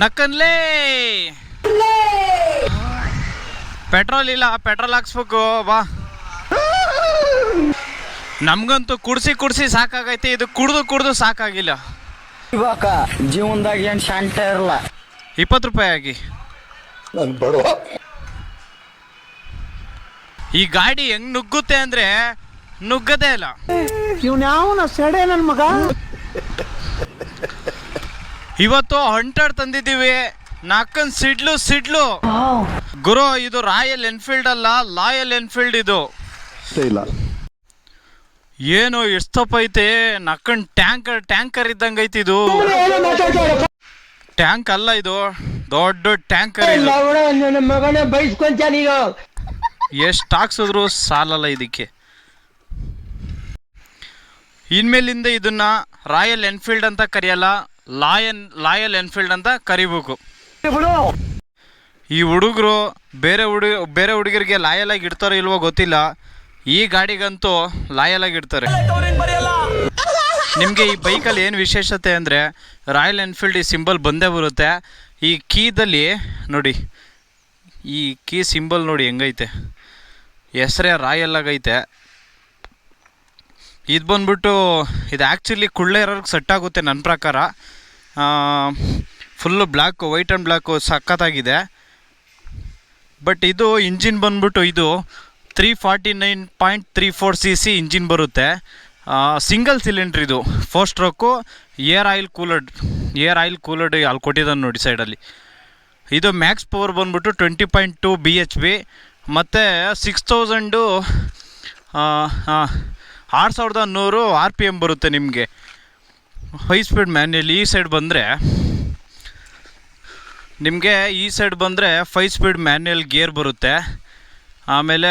ನಕ್ಕನ್ಲೇ! Petrol ಇಲ್ಲ petrol ಹಾಕ್ಸ್ಬೇಕು ಬಾ. ನಮ್ಗಂತೂ ಕುಡ್ಸಿ ಕುಡ್ಸಿ ಸಾಕಾಗೈತೆ ಇದು ಕುಡ್ದು ಕುಡ್ದು ಸಾಕಾಗಿಲ್ಲ. ಇವಾಗ ಜೀವನದಾಗ ಏನ್ ಶಾಂತ ಇರಲ್ಲ. ಇಪ್ಪತ್ತು ರೂಪಾಯಿ ಆಗಿ. ನಾನು ಬಡವ. ಈ ಗಾಡಿ ಹೆಂಗ್ ನುಗ್ಗುತ್ತೆ ಅಂದ್ರೆ ನುಗ್ಗದೇ ಇಲ್ಲ. ಇವ್ನ ಯಾವ ಸೆಡೆ ನನ್ ಮಗ? ಇವತ್ತು ಹಂಟರ್ ತಂದಿದ್ದೀವಿ. ನಾಕನ್ ಸಿಡ್ಲು ಸಿಡ್ಲು. ಗುರು ಇದು ರಾಯಲ್ ಎನ್ಫೀಲ್ಡ್ ಅಲ್ಲ ಲಾಯಲ್ ಎನ್ಫೀಲ್ಡ್ ಇದು. ಇಲ್ಲ. ಏನು ಎಷ್ಟಪ್ಪ ಐತೆ? ನಕ್ಕನ್ ಟ್ಯಾಂಕರ್ ಟ್ಯಾಂಕರ್ ಇದ್ದಂಗೆ ಐತಿ ಇದು. ಟ್ಯಾಂಕ್ ಅಲ್ಲ ಇದು. ದೊಡ್ಡ ಟ್ಯಾಂಕರ್ ಎಷ್ಟು ಹಾಕ್ಸಿದ್ರು ಸಾಲಲ್ಲ ಇದಕ್ಕೆ. ಇನ್ಮೇಲಿಂದ ಇದನ್ನ ರಾಯಲ್ ಎನ್ಫೀಲ್ಡ್ ಅಂತ ಕರೆಯಲ್ಲ. ಲಾಯನ್ ಲಾಯಲ್ ಎನ್ಫೀಲ್ಡ್ ಅಂತ ಕರಿಬೇಕು. ಈ ಹುಡುಗರು ಬೇರೆ ಹುಡುಗ ಬೇರೆ ಹುಡುಗರಿಗೆ ಲಾಯಲ್ ಆಗಿ ಇಡ್ತಾರೋ ಇಲ್ವೋ ಗೊತ್ತಿಲ್ಲ. ಈ ಗಾಡಿಗಂತೂ ಲಾಯಲ್ ಆಗಿ ಇಡ್ತಾರೆ. ನಿಮಗೆ ಈ ಬೈಕಲ್ಲಿ ಏನು ವಿಶೇಷತೆ ಅಂದರೆ ರಾಯಲ್ ಎನ್ಫೀಲ್ಡ್ ಈ ಸಿಂಬಲ್ ಬಂದೇ ಬರುತ್ತೆ. ಈ ಕೀದಲ್ಲಿ ನೋಡಿ ಈ ಕೀ ಸಿಂಬಲ್ ನೋಡಿ ಹೆಂಗೈತೆ. ಹೆಸರೇ ರಾಯಲ್ ಆಗೈತೆ. ಇದು ಬಂದ್ಬಿಟ್ಟು ಇದು ಆ್ಯಕ್ಚುಲಿ ಕುಳ್ಳೆ ಇರೋರ್ಗೆ ಸೆಟ್ ಆಗುತ್ತೆ ನನ್ನ ಪ್ರಕಾರ. Full black white and black ಸಖತ್ತಾಗಿದೆ. ಬಟ್ ಇದು ಇಂಜಿನ್ ಬಂದ್ಬಿಟ್ಟು ಇದು three forty nine point three four C C engine ಬರುತ್ತೆ ಸಿಂಗಲ್ ಸಿಲಿಂಡ್ರ್ ಇದು. Four stroke air oil cooled air oil cooled ಅಲ್ಲಿ ಕೊಟ್ಟಿದ್ದಾನೆ ನೋಡಿ ಸೈಡಲ್ಲಿ ಇದು ಮ್ಯಾಕ್ಸ್ ಪವರ್ ಬಂದ್ಬಿಟ್ಟು twenty point two B H P ಮತ್ತು ಸಿಕ್ಸ್ ತೌಸಂಡು ಆರು ಸಾವಿರದ ನೂರು ಆರ್ ಪಿ ಎಂ ಬರುತ್ತೆ ನಿಮಗೆ. ಹೈ ಸ್ಪೀಡ್ ಮ್ಯಾನ್ಯಲ್ ಈ ಸೈಡ್ ಬಂದರೆ, ನಿಮಗೆ ಈ ಸೈಡ್ ಬಂದರೆ ಫೈ ಸ್ಪೀಡ್ ಮ್ಯಾನ್ಯಲ್ ಗೇರ್ ಬರುತ್ತೆ. ಆಮೇಲೆ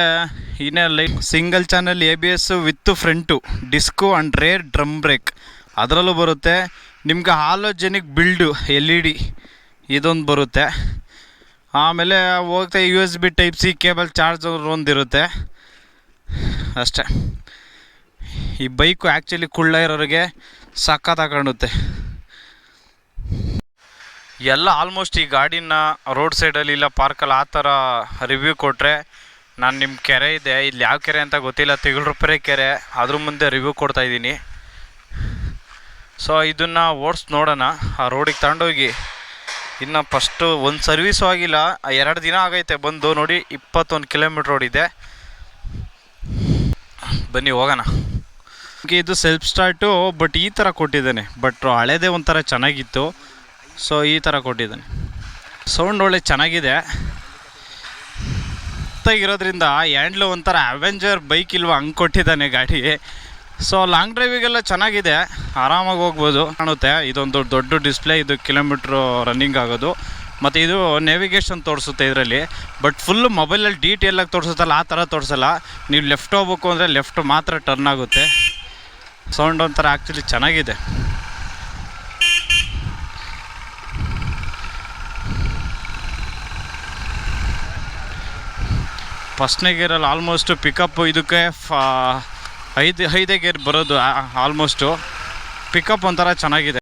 ಇನ್ನೇ like single channel A B S with front, disc and rear drum brake. ಅದರಲ್ಲೂ ಬರುತ್ತೆ. ನಿಮ್ಗೆ halogenic build, L E D ಇದೊಂದು ಬರುತ್ತೆ. ಆಮೇಲೆ ಹೋಗ್ತಾ U S B type C cable charger ಒಂದಿರುತ್ತೆ. ಅಷ್ಟೇ. ಈ ಬೈಕು ಆ್ಯಕ್ಚುಲಿ ಕುಳ್ಳ ಇರೋರಿಗೆ ಕಾಣುತ್ತೆ. ಎಲ್ಲ ಆಲ್ಮೋಸ್ಟ್ ಈ ಗಾಡಿನ ರೋಡ್ ಸೈಡಲ್ಲಿ ಇಲ್ಲ, ಪಾರ್ಕಲ್ಲಿ ಆ ಥರ ರಿವ್ಯೂ ಕೊಟ್ಟರೆ ನಾನು ನಿಮ್ಮ ಕೆರೆ ಇದೆ, ಇಲ್ಲಿ ಯಾವ ಕೆರೆ ಅಂತ ಗೊತ್ತಿಲ್ಲ ತಿಗಳರುಪರೆ ಕೆರೆ, ಅದ್ರ ಮುಂದೆ ರಿವ್ಯೂ ಕೊಡ್ತಾ ಇದ್ದೀನಿ. ಸೊ ಇದನ್ನು ಓಡಿಸ್ ನೋಡೋಣ, ಆ ರೋಡಿಗೆ ತಗೊಂಡೋಗಿ ಇನ್ನು ಫಸ್ಟು ಒಂದು ಸರ್ವೀಸು ಆಗಿಲ್ಲ, ಎರಡು ದಿನ ಆಗೈತೆ, ಬಂದು ನೋಡಿ ಇಪ್ಪತ್ತೊಂದು ಕಿಲೋಮೀಟ್ರ್ ರೋಡ್ ಇದೆ ಬನ್ನಿ, ಹೋಗೋಣ. ನಮಗೆ ಇದು ಸೆಲ್ಫ್ ಸ್ಟಾರ್ಟು ಬಟ್ ಈ ಥರ ಕೊಟ್ಟಿದ್ದಾನೆ. ಬಟ್ ಹಳೇದೇ ಒಂಥರ ಚೆನ್ನಾಗಿತ್ತು. ಸೊ ಈ ಥರ ಕೊಟ್ಟಿದ್ದಾನೆ. ಸೌಂಡ್ ಒಳ್ಳೆ ಚೆನ್ನಾಗಿದೆ. ಇರೋದ್ರಿಂದ ಹ್ಯಾಂಡ್ಲು ಒಂಥರ ಅವೆಂಜರ್ ಬೈಕ್ ಇಲ್ವ ಹಂಗೆ ಕೊಟ್ಟಿದ್ದಾನೆ ಗಾಡಿ. ಸೊ ಲಾಂಗ್ ಡ್ರೈವಿಗೆಲ್ಲ ಚೆನ್ನಾಗಿದೆ. ಆರಾಮಾಗಿ ಹೋಗ್ಬೋದು. ಕಾಣುತ್ತೆ. ಇದೊಂದು ದೊಡ್ಡ ಡಿಸ್ಪ್ಲೇ ಇದು ಕಿಲೋಮೀಟ್ರು ರನ್ನಿಂಗ್ ಆಗೋದು. ಮತ್ತು ಇದು ನೇವಿಗೇಷನ್ ತೋರಿಸುತ್ತೆ ಇದರಲ್ಲಿ. ಬಟ್ ಫುಲ್ ಮೊಬೈಲಲ್ಲಿ ಡೀಟೇಲಾಗಿ ತೋರಿಸುತ್ತಲ್ಲ, ಆ ಥರ ತೋರಿಸಲ್ಲ. ನೀವು ಲೆಫ್ಟ್ ಹೋಗ್ಬೇಕು ಅಂದರೆ ಲೆಫ್ಟ್ ಮಾತ್ರ ಟರ್ನ್ ಆಗುತ್ತೆ. ಸೌಂಡ್ ಒಂಥರ ಆ್ಯಕ್ಚುಲಿ ಚೆನ್ನಾಗಿದೆ. ಫಸ್ಟ್ನೇ ಗೇರಲ್ಲಿ ಆಲ್ಮೋಸ್ಟ್ ಪಿಕಪ್ ಇದಕ್ಕೆ ಫಾ, ಐದು, ಐದೇ ಗೇರ್ ಬರೋದು ಆಲ್ಮೋಸ್ಟು ಪಿಕಪ್ ಒಂಥರ ಚೆನ್ನಾಗಿದೆ.